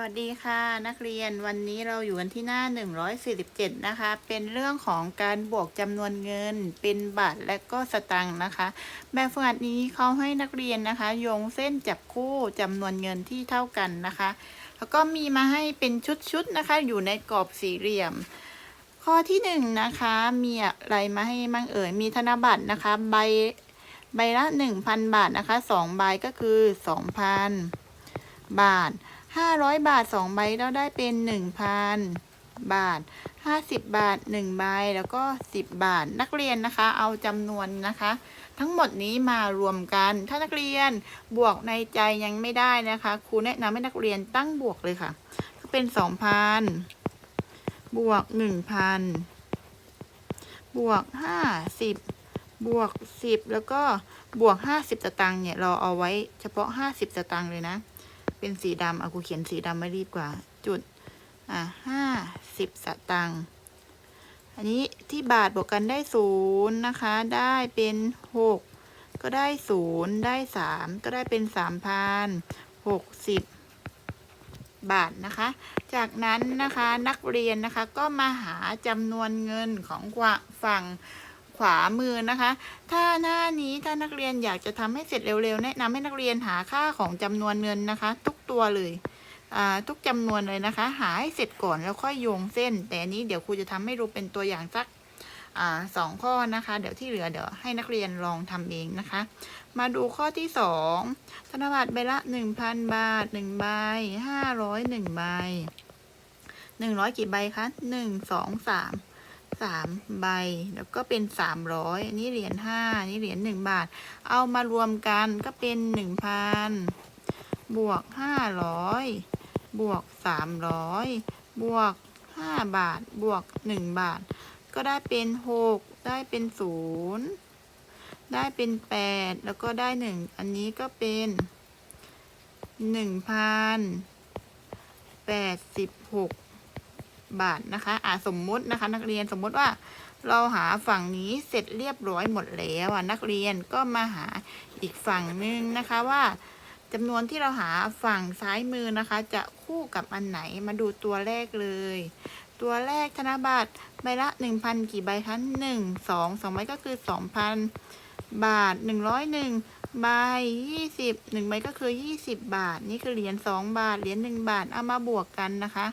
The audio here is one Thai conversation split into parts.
วัสดีค่ะนักเรียนวันนี้เราอยู่กันที่หน้า 147 นะคะ เป็นเรื่องของการบวกจำนวนเงิน เป็นบาทและก็สตังค์นะคะ แบบฝึกหัดนี้เขาให้นักเรียนนะคะโยงเส้นจับคู่จำนวนเงินที่เท่ากันนะคะ แล้วก็มีมาให้เป็นชุดๆนะคะ อยู่ในกรอบสี่เหลี่ยม ข้อที่หนึ่งนะคะมีอะไรมาให้มั่งเอ่ยมีธนบัตรนะคะ ใบใบละ 1,000 บาทนะคะสองใบก็คือ 2,000 บาท 500 บาท 2 ใบแล้วได้เป็น 1,000 บาท 50 บาท 1 ใบ แล้วก็ 10 บาท นักเรียนนะคะ เอาจำนวนนะคะ ทั้งหมดนี้มารวมกัน ถ้านักเรียนบวกในใจยังไม่ได้นะคะ ครูแนะนำให้นักเรียนตั้งบวกเลยค่ะ ก็เป็น 2,000 บวก 1,000 บวก 50บวก 10 แล้วก็บวก 50 สตางค์เนี่ย เราเอาไว้เฉพาะ 50 สตางค์เลยนะ เป็นสีดำเอากูเขียนสีดำไม่รีบกว่า จุด อะห้าสิบสตางค์อันนี้ที่บาทบวกกันได้ศูนย์นะคะ ได้เป็นหกก็ได้ศูนย์ได้สามก็ได้เป็นสามพันหกสิบบาทนะคะ จากนั้นนะคะนักเรียนนะคะก็มาหาจำนวนเงินของฝั่ง ขวามือนะคะ ถ้าหน้านี้ถ้านักเรียนอยากจะทำให้เสร็จเร็วๆ แนะนำให้นักเรียนหาค่าของจำนวนเงินนะคะ ทุกตัวเลยทุกจำนวนเลยนะคะ หาให้เสร็จก่อนแล้วค่อยโยงเส้น แต่นี้เดี๋ยวครูจะทำให้ดูเป็นตัวอย่างสักอสองข้อนะคะ เดี๋ยวที่เหลือเดี๋ยวให้นักเรียนลองทำเองนะคะ มาดูข้อที่สองธนบัตรใบละหนึ่งพันบาทหนึ่งใบห้าร้อยหนึ่งใบหนึ่งร้อยกี่ใบคะหนึ่งสองสาม สามใบ แล้วก็เป็นสามร้อยอันี่เหรียญห้าอันี่เหรียญหนึ่งบาท เอามารวมกันก็เป็นหนึ่งพันบวกห้าร้อยบวกสามร้อยบวกห้าบาท บวกหนึ่งบาท ก็ได้เป็นหกได้เป็นศูนย์ได้เป็นแปดแล้วก็ได้หนึ่งอันนี้ก็เป็นหนึ่งพันแปดสิบหก บาทนะคะอ่าสมมุตินะคะ นักเรียนสมมุติว่าเราหาฝั่งนี้เสร็จเรียบร้อยหมดแล้วอะนักเรียนก็มาหาอีกฝั่งหนึ่งนะคะว่าจำนวนที่เราหาฝั่งซ้ายมือนะคะ จะคู่กับอันไหนมาดูตัวแรกเลย ตัวแรกธนบัตรใบละหนึ่งพันกี่ใบคะหนึ่งสองสองใบก็คือสองพันบาทหนึ่งร้อยหนึ่งใบยี่สิบหนึ่งใบก็คือยี่สิบบาท นี่คือเหรียญสองบาทเหรียญหนึ่งบาทเอามาบวกกันนะคะ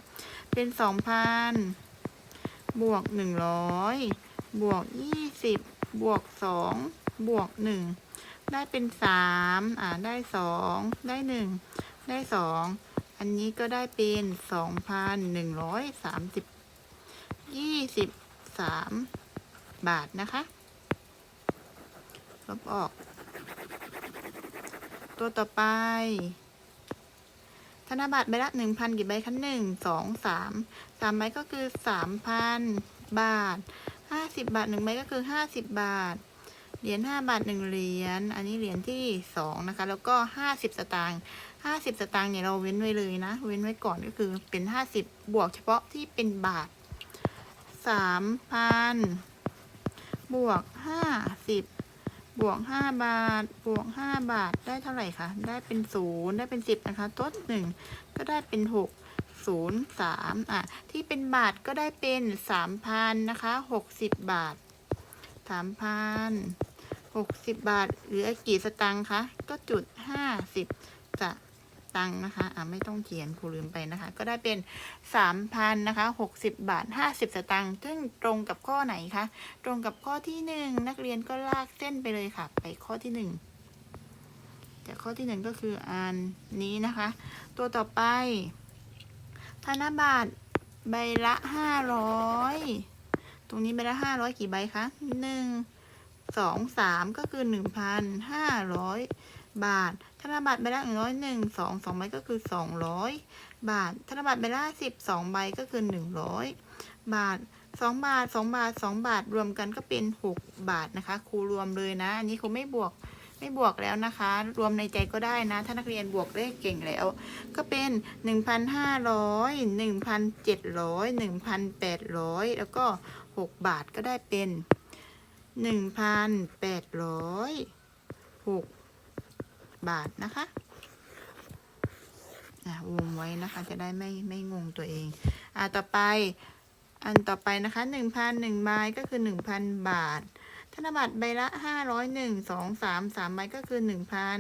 เป็นสองพันบวกหนึ่งร้อยบวกยี่สิบบวกสองบวกหนึ่งได้เป็นสามอ่าได้สองได้หนึ่งได้สองอันนี้ก็ได้เป็นสองพันหนึ่งร้อยสามสิบยี่สิบสามบาทนะคะลบออก ตัวต่อไป ธนบัตรใบละหนึ่งพันกี่ใบคะหนึ่งสองสามสามใบก็คือสามพันบาทห้าสิบบาทหนึ่งใบก็คือห้าสิบบาท เหรียญห้าบาทหนึ่งเหรียญอันนี้เหรียญที่สองนะคะ แล้วก็ห้าสิบสตางค์ห้าสิบสตางค์เนี่ยเราเว้นไว้เลยนะ เว้นไว้ก่อนก็คือเป็นห้าสิบบวกเฉพาะที่เป็นบาทสามพันบวกห้าสิบ บวกห้าบาท บวกห้าบาทได้เท่าไหร่คะ ได้เป็นศูนย์ได้เป็นสิบนะคะทดหนึ่งก็ได้เป็นหกศูนย์สามอะ ที่เป็นบาทก็ได้เป็นสามพันนะคะหกสิบบาทสามพันหกสิบบาทเหลือกี่สตังค์คะ ก็จุดห้าสิบส ตังค์นะคะอะไม่ต้องเขียนครูลืมไปนะคะ ก็ได้เป็นสามพันนะคะหกสิบบาทห้าสิบสตังค์ซึ่งตรงกับข้อไหนคะตรงกับข้อที่หนึ่งนักเรียนก็ลากเส้นไปเลยค่ะ ไปข้อที่หนึ่งแต่ข้อที่หนึ่งก็คืออันนี้นะคะ ตัวต่อไป ธนบัตรใบละห้าร้อยตรงนี้ใบละห้าร้อยกี่ใบคะหนึ่งสองสามก็คือหนึ่งพันห้าร้อย บาท ธนบัตรใบละหนึ่งร้อยหนึ่งสองสองใบก็คือสองร้อยบาท ธนบัตรใบละสิบสองใบก็คือหนึ่งร้อยบาทสองบาทสองบาทสองบาทรวมกันก็เป็นหกบาทนะคะ ครูรวมเลยนะ อันนี้ครูไม่บวกไม่บวกแล้วนะคะ รวมในใจก็ได้นะ ถ้านักเรียนบวกเลขเก่งแล้ว ก็เป็น 1,500 1,700 1,800 แล้วก็ 6 บาทก็ได้เป็น 1,800 6 บาทนะคะอะวงไว้นะคะจะได้ไม่ไม่งงตัวเองอะต่อไปอันต่อไปนะคะหนึ่งพันหนึ่งใบก็คือหนึ่งพันบาท ธนบัตรใบละห้าร้อยหนึ่งสองสามสามใบก็คือหนึ่งพัน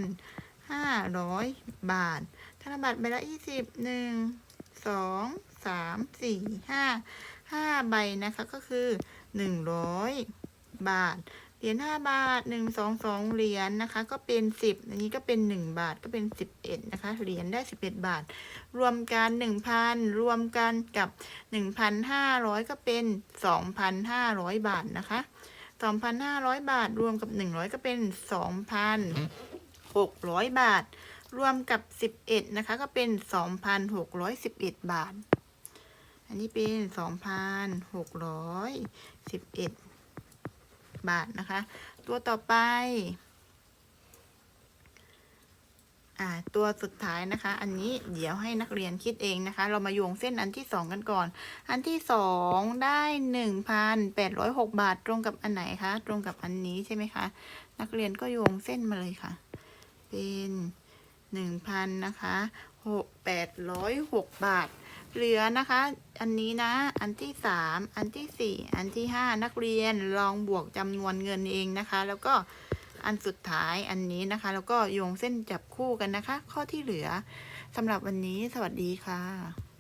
ห้าร้อยบาท ธนบัตรใบละยี่สิบหนึ่งสองสามสี่ห้าห้าใบนะคะก็คือหนึ่งร้อยบาท เหรียญห้าบาทหนึ่งสองสองเหรียญนะคะ ก็เป็นสิบอันนี้ก็เป็นหนึ่งบาทก็เป็นสิบเอ็ดนะคะเหรียญได้สิบเอ็ดบาท รวมกันหนึ่งพันรวมกันกับหนึ่งพันห้าร้อยก็เป็นสองพันห้าร้อยบาทนะคะสองพันห้าร้อยบาท รวมกับหนึ่งร้อยก็เป็นสองพันหกร้อยบาท รวมกับสิบเอ็ดนะคะก็เป็นสองพันหกร้อยสิบเอ็ดบาท อันนี้เป็นสองพันหกร้อยสิบเอ็ด บาทนะคะ ตัวต่อไป อ่า ตัวสุดท้ายนะคะ อันนี้เดี๋ยวให้นักเรียนคิดเองนะคะ เรามาโยงเส้นอันที่สองกันก่อน อันที่สองได้หนึ่งพันแปดร้อยหกบาทตรงกับอันไหนคะ ตรงกับอันนี้ใช่ไหมคะ นักเรียนก็โยงเส้นมาเลยค่ะ เป็นหนึ่งพันนะคะหกแปดร้อยหกบาท เหลือนะคะ อันนี้นะ อันที่สามอันที่สี่อันที่ห้านักเรียนลองบวกจำนวนเงินเองนะคะ แล้วก็อันสุดท้ายอันนี้นะคะ แล้วก็โยงเส้นจับคู่กันนะคะ ข้อที่เหลือสำหรับวันนี้สวัสดีค่ะ